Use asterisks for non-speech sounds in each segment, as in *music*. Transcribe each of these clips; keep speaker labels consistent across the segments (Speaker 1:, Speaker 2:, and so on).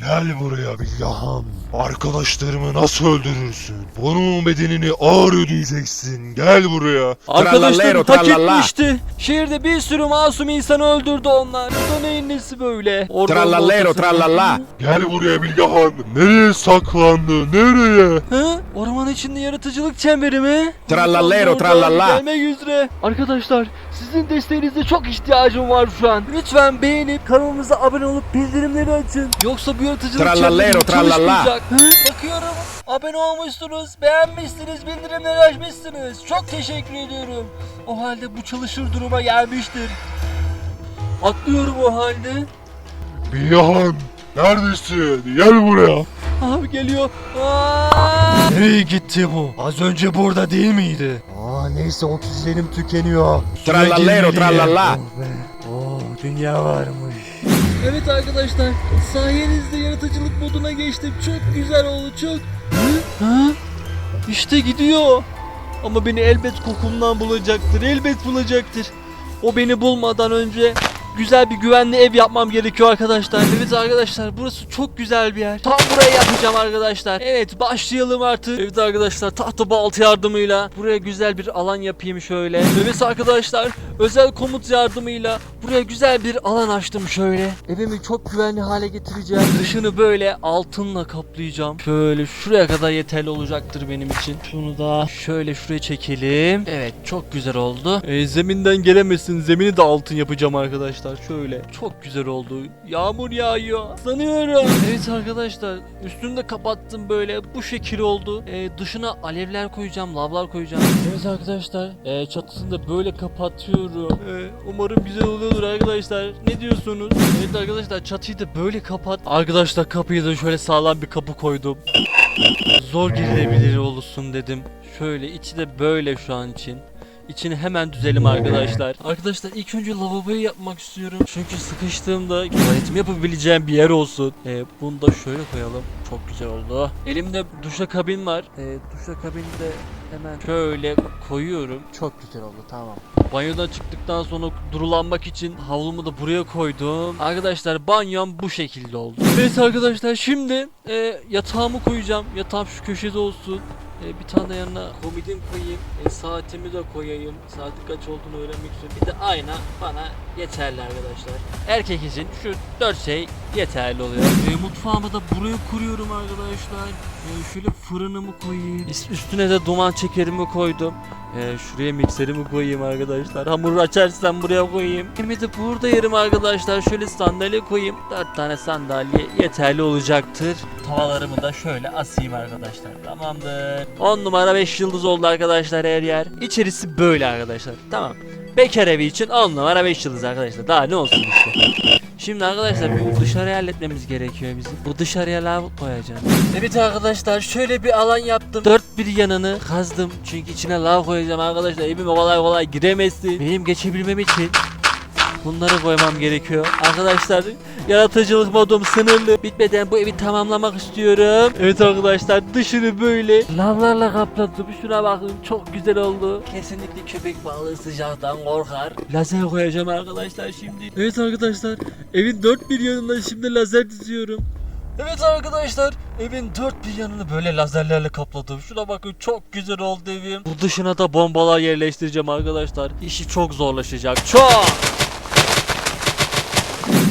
Speaker 1: Gel buraya Bilgehan. Arkadaşlarımı nasıl öldürürsün? Bunun bedenini ağır ödeyeceksin. Gel buraya.
Speaker 2: Arkadaşlar
Speaker 3: Trallallero,
Speaker 2: hak
Speaker 3: trallalla.
Speaker 2: etmişti. Şehirde bir sürü masum insanı öldürdü onlar. Bu neyin nesi böyle?
Speaker 3: Trallallero, trallalla.
Speaker 1: Gel buraya Bilgehan. Nereye saklandı? Nereye?
Speaker 2: Hı? Orman içinde yaratıcılık çemberi mi?
Speaker 3: Trallallero, trallalla.
Speaker 2: Gelmek üzere. Arkadaşlar sizin desteğinize çok ihtiyacım var şu an. Lütfen beğenip kanalımıza abone olup bildirimleri açın. Yoksa bu yaratıcılık
Speaker 3: Trallallero, trallalla.
Speaker 2: çalışmayacak. Hı? Bakıyorum abone olmuşsunuz, beğenmişsiniz, bildirimleri açmışsınız. Çok teşekkür ediyorum. O halde bu çalışır duruma gelmiştir. Atlıyorum o halde.
Speaker 1: Bilgehan. Neredesin? Gel buraya.
Speaker 2: Abi geliyor. Aa!
Speaker 1: Nereye gitti bu? Az önce burada değil miydi? Neyse oksijenim tükeniyor. Suya
Speaker 3: Trallallero,
Speaker 1: girmeliyim.
Speaker 3: trallalla.
Speaker 1: Oh be. Oh dünya varmış.
Speaker 2: Evet arkadaşlar, sayenizde yaratıcılık moduna geçtim. Çok güzel oldu, çok. Hı? Hı? İşte gidiyor. Ama beni elbet kokumdan bulacaktır, elbet bulacaktır. O beni bulmadan önce güzel bir güvenli ev yapmam gerekiyor arkadaşlar. Evet arkadaşlar, burası çok güzel bir yer. Tam buraya yapacağım arkadaşlar. Evet, başlayalım artık. Evet arkadaşlar, tahta baltı yardımıyla buraya güzel bir alan yapayım şöyle. Evet arkadaşlar, özel komut yardımıyla buraya güzel bir alan açtım şöyle. Evimi çok güvenli hale getireceğim. Dışını böyle altınla kaplayacağım. Şöyle şuraya kadar yeterli olacaktır benim için. Şunu da şöyle şuraya çekelim. Evet çok güzel oldu. Ee, zeminden gelemesin. Zemini de altın yapacağım arkadaşlar. Şöyle çok güzel oldu. Yağmur yağıyor. Sanıyorum. *laughs* Evet arkadaşlar üstünü de kapattım böyle. Bu şekil oldu. Ee, dışına alevler koyacağım. Lavlar koyacağım. Evet arkadaşlar ee, çatısını da böyle kapatıyorum. Ee, umarım güzel oluyordur arkadaşlar. Ne diyorsunuz? Evet arkadaşlar çatıyı da böyle kapat. Arkadaşlar kapıyı da şöyle sağlam bir kapı koydum. Zor girilebilir olsun dedim. Şöyle içi de böyle şu an için. İçini hemen düzelim arkadaşlar. Arkadaşlar ilk önce lavaboyu yapmak istiyorum. Çünkü sıkıştığımda tuvaletimi yapabileceğim bir yer olsun. Ee, bunu da şöyle koyalım. Çok güzel oldu. Elimde duşakabin var. Ee, duşakabini de hemen şöyle koyuyorum. Çok güzel oldu tamam. Banyodan çıktıktan sonra durulanmak için havlumu da buraya koydum. Arkadaşlar banyom bu şekilde oldu. Evet arkadaşlar şimdi e, yatağımı koyacağım. Yatağım şu köşede olsun. E, bir tane yanına komidim koyayım. E, saatimi de koyayım. Saatin kaç olduğunu öğrenmek için. Bir de ayna bana yeterli arkadaşlar. Erkek için şu dört şey yeterli oluyor. E, mutfağımı da buraya kuruyorum arkadaşlar. E, şöyle fırınımı koyayım. Üst- Üstüne de duman çekerimi koydum. E, şuraya mikserimi koyayım arkadaşlar. Hamuru açarsam buraya koyayım. Yemeği de burada yerim arkadaşlar. Şöyle sandalye koyayım. Dört tane sandalye yeterli olacaktır. Tavalarımı da şöyle asayım arkadaşlar. Tamamdır. 10 numara 5 yıldız oldu arkadaşlar her yer. İçerisi böyle arkadaşlar. Tamam. Bekar evi için 10 numara 5 yıldız arkadaşlar. Daha ne olsun işte. Şimdi arkadaşlar bu dışarıya halletmemiz gerekiyor bizim. Bu dışarıya lav koyacağım. Evet arkadaşlar şöyle bir alan yaptım. Dört bir yanını kazdım. Çünkü içine lav koyacağım arkadaşlar. Evime kolay kolay giremezsin. Benim geçebilmem için Bunları koymam gerekiyor. Arkadaşlar yaratıcılık modum sınırlı. Bitmeden bu evi tamamlamak istiyorum. Evet arkadaşlar dışını böyle lavlarla kapladım. Şuna bakın çok güzel oldu. Kesinlikle köpek balığı sıcaktan korkar. Lazer koyacağım arkadaşlar şimdi. Evet arkadaşlar evin dört bir yanında şimdi lazer diziyorum. Evet arkadaşlar evin dört bir yanını böyle lazerlerle kapladım. Şuna bakın çok güzel oldu evim. Bu dışına da bombalar yerleştireceğim arkadaşlar. İşi çok zorlaşacak. Çok.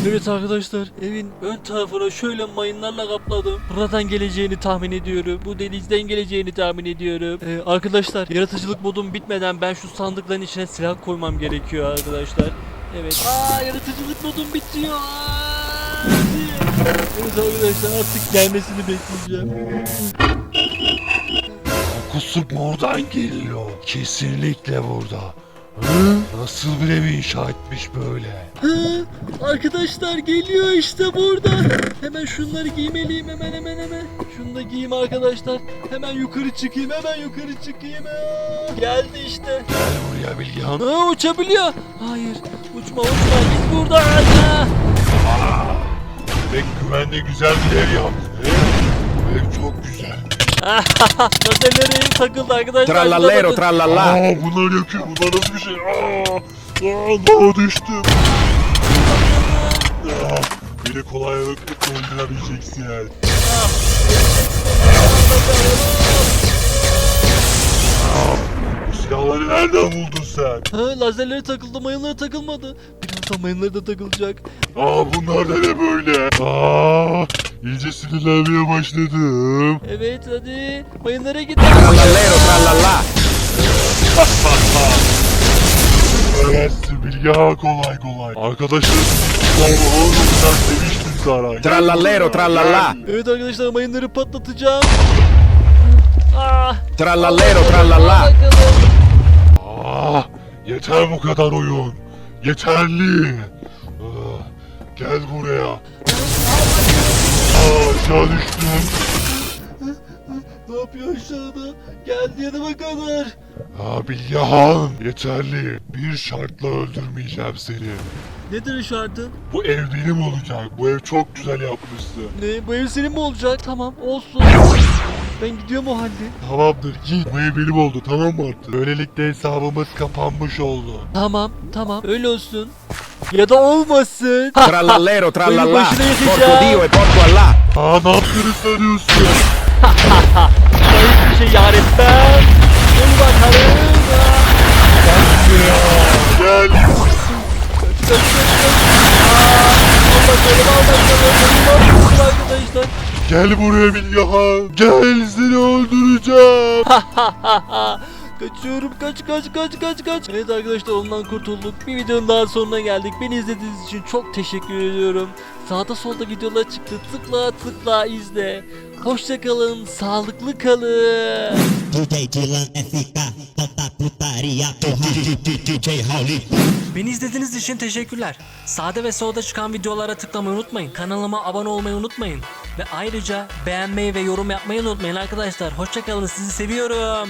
Speaker 2: Evet arkadaşlar evin ön tarafına şöyle mayınlarla kapladım. Buradan geleceğini tahmin ediyorum. Bu denizden geleceğini tahmin ediyorum. Ee, arkadaşlar yaratıcılık modum bitmeden ben şu sandıkların içine silah koymam gerekiyor arkadaşlar. Evet. Aa yaratıcılık modum bitiyor. Evet arkadaşlar artık gelmesini bekleyeceğim.
Speaker 1: Kokusu buradan geliyor. Kesinlikle burada. Hı? Nasıl bir ev inşa etmiş böyle?
Speaker 2: Hı, arkadaşlar geliyor işte burada. Hemen şunları giymeliyim hemen hemen hemen. Şunu da giyeyim arkadaşlar. Hemen yukarı çıkayım hemen yukarı çıkayım. Aa, geldi işte.
Speaker 1: Gel buraya Bilgehan.
Speaker 2: Aa, uçabiliyor. Hayır uçma uçma git buradan. Aa.
Speaker 1: Demek güvenli güzel bir ev? Bu ev çok güzel. *laughs*
Speaker 2: Lazerlere takıldı arkadaşlar.
Speaker 3: Trallallero, trallalla.
Speaker 1: Aa bunlar yakıyor. Bunlar nasıl bir şey? Aa, aa düştüm. Aa, Beni kolaylıkla öldürebileceksin. Bu silahları nereden buldun sen?
Speaker 2: Ha, lazerlere takıldı mayınlara takılmadı. Birazdan mayınlara da takılacak.
Speaker 1: Aa bunlar da ne böyle? Aa iyice sinirlenmeye başladım.
Speaker 2: Evet hadi mayınlara git.
Speaker 3: Trallallero, trallallà.
Speaker 1: Öğrensin Bilgehan kolay kolay. Arkadaşlar oğlum sen demiştim sana. Gel
Speaker 3: Trallallero, trallallà.
Speaker 2: Evet arkadaşlar mayınları patlatacağım. Ah,
Speaker 3: Trallallero.
Speaker 1: Aa, yeter bu kadar oyun. Yeterli. Aa, gel buraya. Aşağı düştüm.
Speaker 2: Ne yapıyor aşağıda? Geldi yanıma kadar.
Speaker 1: Aa Bilgehan yeterli. Bir şartla öldürmeyeceğim seni.
Speaker 2: Nedir şartın?
Speaker 1: Bu ev benim olacak. Bu ev çok güzel yapmışsın.
Speaker 2: Ne? Bu ev senin mi olacak? Tamam olsun. Ben gidiyorum o halde.
Speaker 1: Tamamdır git. Bu ev benim oldu tamam mı artık? Böylelikle hesabımız kapanmış oldu.
Speaker 2: Tamam tamam öyle olsun. Ya da olmasın.
Speaker 3: Trallallero, *laughs* trallallà.
Speaker 2: başına
Speaker 3: Porco. Dio e porco Allah.
Speaker 1: Aa ne yaptığını sanıyorsun?
Speaker 2: Ben hiçbir şey yar etmem. Dur bakalım.
Speaker 1: Gel.
Speaker 2: Kaç kaç kaç. Aa, al bakalım al bakalım. Ne yapıyorsun arkadaşlar?
Speaker 1: Gel buraya Bilgehan. Gel seni öldüreceğim.
Speaker 2: Kaçıyorum kaç kaç kaç kaç kaç. Evet arkadaşlar ondan kurtulduk. Bir videonun daha sonuna geldik. Beni izlediğiniz için çok teşekkür ediyorum. Sağda solda videolar çıktı. Tıkla tıkla izle. Hoşça kalın, sağlıklı kalın.
Speaker 4: Beni izlediğiniz için teşekkürler. Sağda ve solda çıkan videolara tıklamayı unutmayın. Kanalıma abone olmayı unutmayın. Ve ayrıca beğenmeyi ve yorum yapmayı unutmayın arkadaşlar. Hoşçakalın sizi seviyorum.